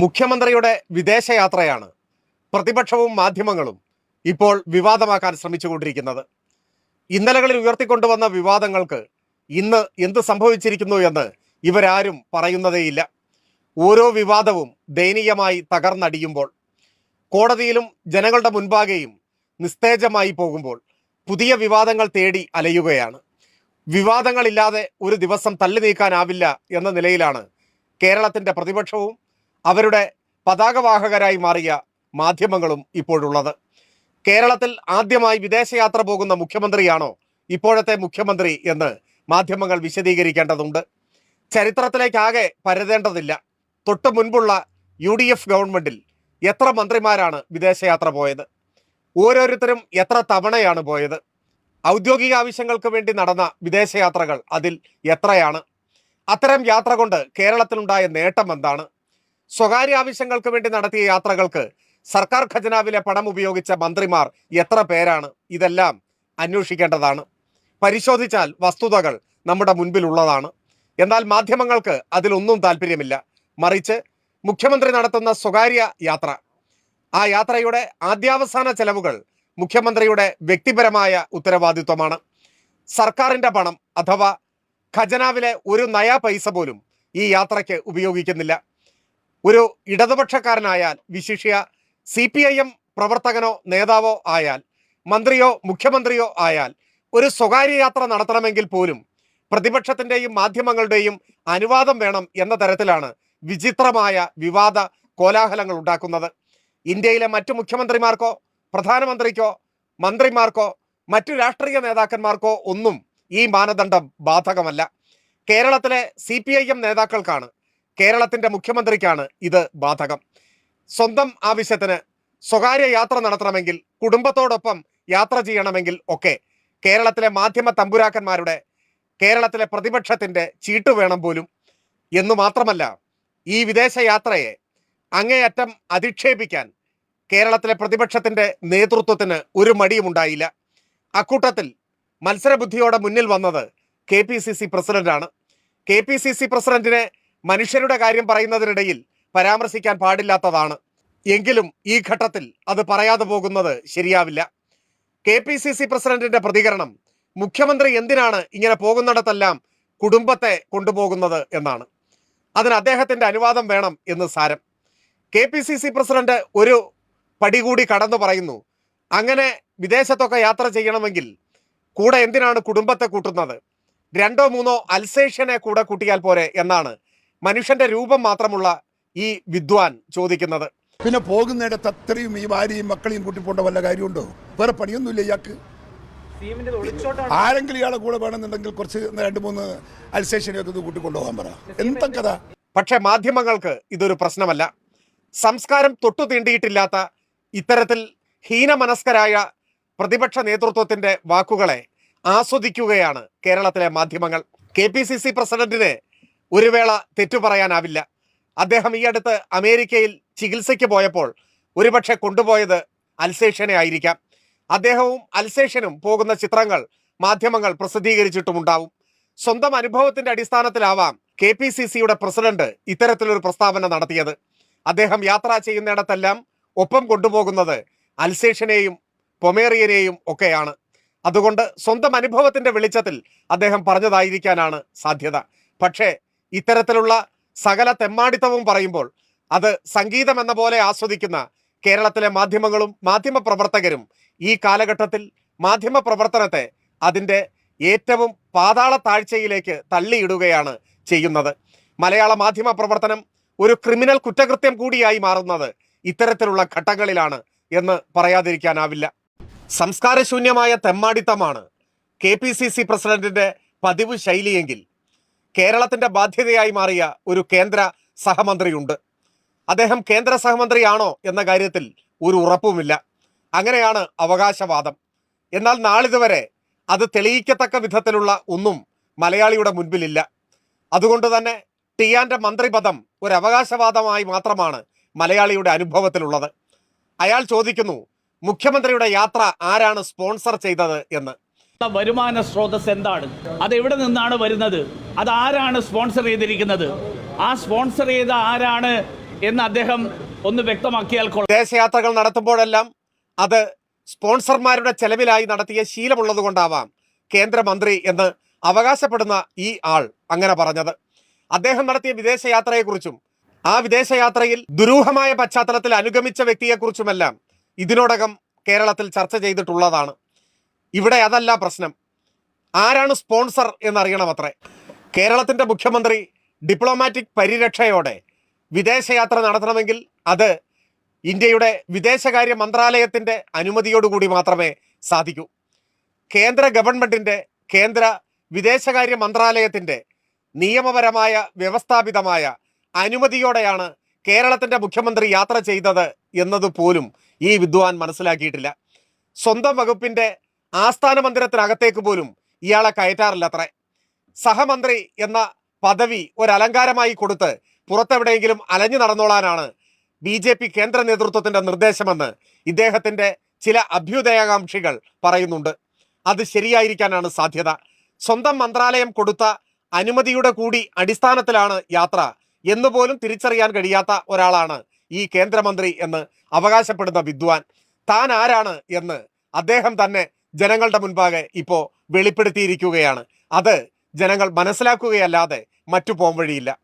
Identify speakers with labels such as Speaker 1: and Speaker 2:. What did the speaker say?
Speaker 1: മുഖ്യമന്ത്രിയുടെ വിദേശയാത്രയാണ്. പ്രതിപക്ഷവും മാധ്യമങ്ങളും ഇപ്പോൾ വിവാദമാക്കാൻ ശ്രമിച്ചുകൊണ്ടിരിക്കുന്നത്. ഇന്നലകളിൽ ഉയർത്തിക്കൊണ്ടുവന്ന വിവാദങ്ങൾക്ക് ഇന്ന് എന്ത് സംഭവിച്ചിരിക്കുന്നു എന്ന് ഇവരാരും പറയുന്നതേയില്ല. ഓരോ വിവാദവും ദയനീയമായി തകർന്നടിയുമ്പോൾ കോടതിയിലും ജനങ്ങളുടെ മുൻപാകെയും നിസ്തേജമായി പോകുമ്പോൾ പുതിയ വിവാദങ്ങൾ തേടി അലയുകയാണ്. വിവാദങ്ങളില്ലാതെ ഒരു ദിവസം തള്ളി നീക്കാനാവില്ല എന്ന നിലയിലാണ് കേരളത്തിന്റെ പ്രതിപക്ഷവും അവരുടെ പതാകവാഹകരായി മാറിയ മാധ്യമങ്ങളും ഇപ്പോഴുള്ളത്. കേരളത്തിൽ ആദ്യമായി വിദേശയാത്ര പോകുന്ന മുഖ്യമന്ത്രിയാണോ ഇപ്പോഴത്തെ മുഖ്യമന്ത്രി എന്ന് മാധ്യമങ്ങൾ വിശദീകരിക്കേണ്ടതുണ്ട്. ചരിത്രത്തിലേക്കാകെ പരതേണ്ടതില്ല. തൊട്ടു മുൻപുള്ള യു ഡി എഫ് ഗവൺമെന്റിൽ എത്ര മന്ത്രിമാരാണ് വിദേശയാത്ര പോയത്? ഓരോരുത്തരും എത്ര തവണയാണ് പോയത്? ഔദ്യോഗിക ആവശ്യങ്ങൾക്ക് വേണ്ടി നടന്ന വിദേശയാത്രകൾ അതിൽ എത്രയാണ്? അത്തരം യാത്ര കൊണ്ട് കേരളത്തിലുണ്ടായ നേട്ടം എന്താണ്? സ്വകാര്യ ആവശ്യങ്ങൾക്ക് വേണ്ടി നടത്തിയ യാത്രകൾക്ക് സർക്കാർ ഖജനാവിലെ പണം ഉപയോഗിച്ച മന്ത്രിമാർ എത്ര പേരാണ്? ഇതെല്ലാം അന്വേഷിക്കേണ്ടതാണ്. പരിശോധിച്ചാൽ വസ്തുതകൾ നമ്മുടെ മുൻപിലുള്ളതാണ്. എന്നാൽ മാധ്യമങ്ങൾക്ക് അതിലൊന്നും താല്പര്യമില്ല. മറിച്ച് മുഖ്യമന്ത്രി നടത്തുന്ന സ്വകാര്യ യാത്ര. ആ യാത്രയുടെ ആദ്യാവസാന ചെലവുകൾ മുഖ്യമന്ത്രിയുടെ വ്യക്തിപരമായ ഉത്തരവാദിത്വമാണ്. സർക്കാരിന്റെ പണം അഥവാ ഖജനാവിലെ ഒരു നയാ പൈസ പോലും ഈ യാത്രയ്ക്ക് ഉപയോഗിക്കുന്നില്ല. ഒരു ഇടതുപക്ഷക്കാരനായാൽ വിശിഷ്യ സി പി ഐ എം പ്രവർത്തകനോ നേതാവോ ആയാൽ മന്ത്രിയോ മുഖ്യമന്ത്രിയോ ആയാൽ ഒരു സ്വകാര്യ യാത്ര നടത്തണമെങ്കിൽ പോലും പ്രതിപക്ഷത്തിന്റെയും മാധ്യമങ്ങളുടെയും അനുവാദം വേണം എന്ന തരത്തിലാണ് വിചിത്രമായ വിവാദ കോലാഹലങ്ങൾ ഉണ്ടാക്കുന്നത്. ഇന്ത്യയിലെ മറ്റു മുഖ്യമന്ത്രിമാർക്കോ പ്രധാനമന്ത്രിക്കോ മന്ത്രിമാർക്കോ മറ്റു രാഷ്ട്രീയ നേതാക്കന്മാർക്കോ ഒന്നും ഈ മാനദണ്ഡം ബാധകമല്ല. കേരളത്തിലെ സി നേതാക്കൾക്കാണ് കേരളത്തിന്റെ മുഖ്യമന്ത്രിക്കാണ് ഇത് ബാധകം. സ്വന്തം ആവശ്യത്തിന് സ്വകാര്യ യാത്ര നടത്തണമെങ്കിൽ കുടുംബത്തോടൊപ്പം യാത്ര ചെയ്യണമെങ്കിൽ ഒക്കെ കേരളത്തിലെ മാധ്യമ തമ്പുരാക്കന്മാരുടെ കേരളത്തിലെ പ്രതിപക്ഷത്തിന്റെ ചീട്ട് വേണം പോലും. എന്നു മാത്രമല്ല ഈ വിദേശ യാത്രയെ അങ്ങേയറ്റം അധിക്ഷേപിക്കാൻ കേരളത്തിലെ പ്രതിപക്ഷത്തിന്റെ നേതൃത്വത്തിന് ഒരു മടിയും ഉണ്ടായില്ല. അക്കൂട്ടത്തിൽ മത്സരബുദ്ധിയോടെ മുന്നിൽ വന്നത് കെ പി സി സി പ്രസിഡന്റാണ്. കെ പി സി സി പ്രസിഡന്റിനെ മനുഷ്യരുടെ കാര്യം പറയുന്നതിനിടയിൽ പരാമർശിക്കാൻ പാടില്ലാത്തതാണ്. എങ്കിലും ഈ ഘട്ടത്തിൽ അത് പറയാതെ പോകുന്നത് ശരിയാവില്ല. കെ പി സി സി പ്രസിഡന്റിന്റെ പ്രതികരണം മുഖ്യമന്ത്രി എന്തിനാണ് ഇങ്ങനെ പോകുന്നിടത്തെല്ലാം കുടുംബത്തെ കൊണ്ടുപോകുന്നത് എന്നാണ്. അതിന് അദ്ദേഹത്തിന്റെ അനുവാദം വേണം എന്ന് സാരം. K P C C president ഒരു പടി കൂടി കടന്നു പറയുന്നു അങ്ങനെ വിദേശത്തൊക്കെ യാത്ര ചെയ്യണമെങ്കിൽ കൂടെ എന്തിനാണ് കുടുംബത്തെ കൂട്ടുന്നത്? രണ്ടോ മൂന്നോ അൽസേഷനെ കൂടെ കൂട്ടിയാൽ പോരെ എന്നാണ് മനുഷ്യന്റെ രൂപം മാത്രമുള്ള ഈ വിദ്വാൻ ചോദിക്കുന്നത്.
Speaker 2: പിന്നെ പോകുന്നിടത്ത് അത്രയും ഈ ഭാര്യയും മക്കളെയും കൂട്ടിപ്പോണ്ട വല്ല കാര്യമുണ്ടോ? വേറെ പണിയൊന്നുമില്ല ഇയാൾക്ക്. ആരെങ്കിലും ഇയാളെ കൂടെ വേണമെന്നുണ്ടെങ്കിൽ കുറച്ച് രണ്ട് മൂന്ന് അൽസേഷനെയൊക്കെ ഇത് കൂട്ടിക്കൊണ്ടുപോകാൻ പറ. എന്താ കഥ.
Speaker 1: പക്ഷെ മാധ്യമങ്ങൾക്ക് ഇതൊരു പ്രശ്നമല്ല. സംസ്കാരം തൊട്ടു തീണ്ടിയിട്ടില്ലാത്ത ഇത്തരത്തിൽ ഹീനമനസ്കരായ പ്രതിപക്ഷ നേതൃത്വത്തിന്റെ വാക്കുകളെ ആസ്വദിക്കുകയാണ് കേരളത്തിലെ മാധ്യമങ്ങൾ. കെ പി സി സി പ്രസിഡന്റിന് ഒരു വേള തെറ്റു പറയാനാവില്ല. അദ്ദേഹം ഈ അടുത്ത് അമേരിക്കയിൽ ചികിത്സയ്ക്ക് പോയപ്പോൾ ഒരുപക്ഷെ കൊണ്ടുപോയത് അൽസേഷനെ ആയിരിക്കാം. അദ്ദേഹവും അൽസേഷനും പോകുന്ന ചിത്രങ്ങൾ മാധ്യമങ്ങൾ പ്രസിദ്ധീകരിച്ചിട്ടുമുണ്ടാവും സ്വന്തം അനുഭവത്തിന്റെ അടിസ്ഥാനത്തിലാവാം കെ പി സി സിയുടെ പ്രസിഡന്റ് ഇത്തരത്തിലൊരു പ്രസ്താവന നടത്തിയത്. അദ്ദേഹം യാത്ര ചെയ്യുന്നിടത്തെല്ലാം ഒപ്പം കൊണ്ടുപോകുന്നത് അൽസേഷനെയും പൊമേറിയനെയും ഒക്കെയാണ്. അതുകൊണ്ട് സ്വന്തം അനുഭവത്തിന്റെ വെളിച്ചത്തിൽ അദ്ദേഹം പറഞ്ഞതായിരിക്കാനാണ് സാധ്യത. പക്ഷേ ഇത്തരത്തിലുള്ള സകല തെമ്മാടിത്തവും പറയുമ്പോൾ അത് സംഗീതം എന്ന പോലെ ആസ്വദിക്കുന്ന കേരളത്തിലെ മാധ്യമങ്ങളും മാധ്യമ പ്രവർത്തകരും ഈ കാലഘട്ടത്തിൽ മാധ്യമ പ്രവർത്തനത്തെ അതിന്റെ ഏറ്റവും പാതാള താഴ്ചയിലേക്ക് തള്ളിയിടുകയാണ് ചെയ്യുന്നത്. മലയാള മാധ്യമ പ്രവർത്തനം ഒരു ക്രിമിനൽ കുറ്റകൃത്യം കൂടിയായി മാറുന്നത് ഇത്തരത്തിലുള്ള ഘട്ടങ്ങളിലാണ് എന്ന് പറയാതിരിക്കാനാവില്ല. സംസ്കാരശൂന്യമായ തെമ്മാടിത്തമാണ് കെ പി സി സി പ്രസിഡന്റിന്റെ പതിവ് ശൈലിയെങ്കിൽ കേരളത്തിന്റെ ബാധ്യതയായി മാറിയ ഒരു കേന്ദ്ര സഹമന്ത്രിയുണ്ട്. അദ്ദേഹം കേന്ദ്ര സഹമന്ത്രിയാണോ എന്ന കാര്യത്തിൽ ഒരു ഉറപ്പുമില്ല. അങ്ങനെയാണ് അവകാശവാദം. എന്നാൽ നാളിതുവരെ അത് തെളിയിക്കത്തക്ക വിധത്തിലുള്ള ഒന്നും മലയാളിയുടെ മുൻപിലില്ല. അതുകൊണ്ട് തന്നെ ടിയാന്റെ മന്ത്രിപദം ഒരു അവകാശവാദമായി മാത്രമാണ് മലയാളിയുടെ അനുഭവത്തിലുള്ളത്. അയാൾ ചോദിക്കുന്നു മുഖ്യമന്ത്രിയുടെ യാത്ര ആരാണ് സ്പോൺസർ ചെയ്തത്? എന്ന്.
Speaker 3: വരുമാന സ്രോതസ് എന്താണ്? അത് എവിടെ നിന്നാണ് വരുന്നത്? അത് ആരാണ് സ്പോൺസർ ചെയ്തിരിക്കുന്നത്? ആ സ്പോൺസർ ചെയ്ത ആരാണ് എന്ന് അദ്ദേഹം ഒന്ന് വ്യക്തമാക്കിയാൽ കൊള്ളാം.
Speaker 1: വിദേശയാത്രകൾ നടത്തുമ്പോഴെല്ലാം അത് സ്പോൺസർമാരുടെ ചെലവിലായി നടത്തിയ ശീലമുള്ളത് കൊണ്ടാവാം കേന്ദ്രമന്ത്രി എന്ന് അവകാശപ്പെടുന്ന ഈ ആൾ അങ്ങനെ പറഞ്ഞത്. അദ്ദേഹം നടത്തിയ വിദേശയാത്രയെക്കുറിച്ചും ആ വിദേശയാത്രയിൽ ദുരൂഹമായ പശ്ചാത്തലത്തിൽ അനുഗമിച്ച വ്യക്തിയെക്കുറിച്ചുമെല്ലാം ഇതിനോടകം കേരളത്തിൽ ചർച്ച ചെയ്തിട്ടുള്ളതാണ്. ഇവിടെ അതല്ല പ്രശ്നം. ആരാണ് സ്പോൺസർ എന്നറിയണം അത്രേ കേരളത്തിന്റെ മുഖ്യമന്ത്രി ഡിപ്ലോമാറ്റിക് പരിരക്ഷയോടെ വിദേശയാത്ര നടത്തണമെങ്കിൽ അത് ഇന്ത്യയുടെ വിദേശകാര്യ മന്ത്രാലയത്തിന്റെ അനുമതിയോടുകൂടി മാത്രമേ സാധിക്കൂ. കേന്ദ്ര ഗവൺമെന്റിന്റെ കേന്ദ്ര വിദേശകാര്യ മന്ത്രാലയത്തിന്റെ നിയമപരമായ വ്യവസ്ഥാപിതമായ അനുമതിയോടെയാണ് കേരളത്തിന്റെ മുഖ്യമന്ത്രി യാത്ര ചെയ്തത് എന്നതുപോലും ഈ വിദ്വാൻ മനസ്സിലാക്കിയിട്ടില്ല. സ്വന്തം വകുപ്പിന്റെ ആസ്ഥാന മന്ദിരത്തിനകത്തേക്ക് പോലും ഇയാളെ കയറ്റാറില്ല അത്രേ സഹമന്ത്രി എന്ന പദവി ഒരു അലങ്കാരമായി കൊടുത്ത് പുറത്തെവിടെയെങ്കിലും അലഞ്ഞു നടന്നോളാനാണ് ബി ജെ പി കേന്ദ്ര നേതൃത്വത്തിന്റെ നിർദ്ദേശമെന്ന് ഇദ്ദേഹത്തിന്റെ ചില അഭ്യുദയകാംക്ഷികൾ പറയുന്നുണ്ട്. അത് ശരിയായിരിക്കാനാണ് സാധ്യത. സ്വന്തം മന്ത്രാലയം കൊടുത്ത അനുമതിയുടെ കൂടി അടിസ്ഥാനത്തിലാണ് യാത്ര എന്ന് പോലും തിരിച്ചറിയാൻ കഴിയാത്ത ഒരാളാണ് ഈ കേന്ദ്രമന്ത്രി എന്ന് അവകാശപ്പെടുന്ന വിദ്വാൻ. താൻ ആരാണ് എന്ന് അദ്ദേഹം തന്നെ ജനങ്ങളുടെ മുൻപാകെ ഇപ്പോൾ വെളിപ്പെടുത്തിയിരിക്കുകയാണ്. അത് ജനങ്ങൾ മനസ്സിലാക്കുകയല്ലാതെ മറ്റു പോംവഴിയില്ല.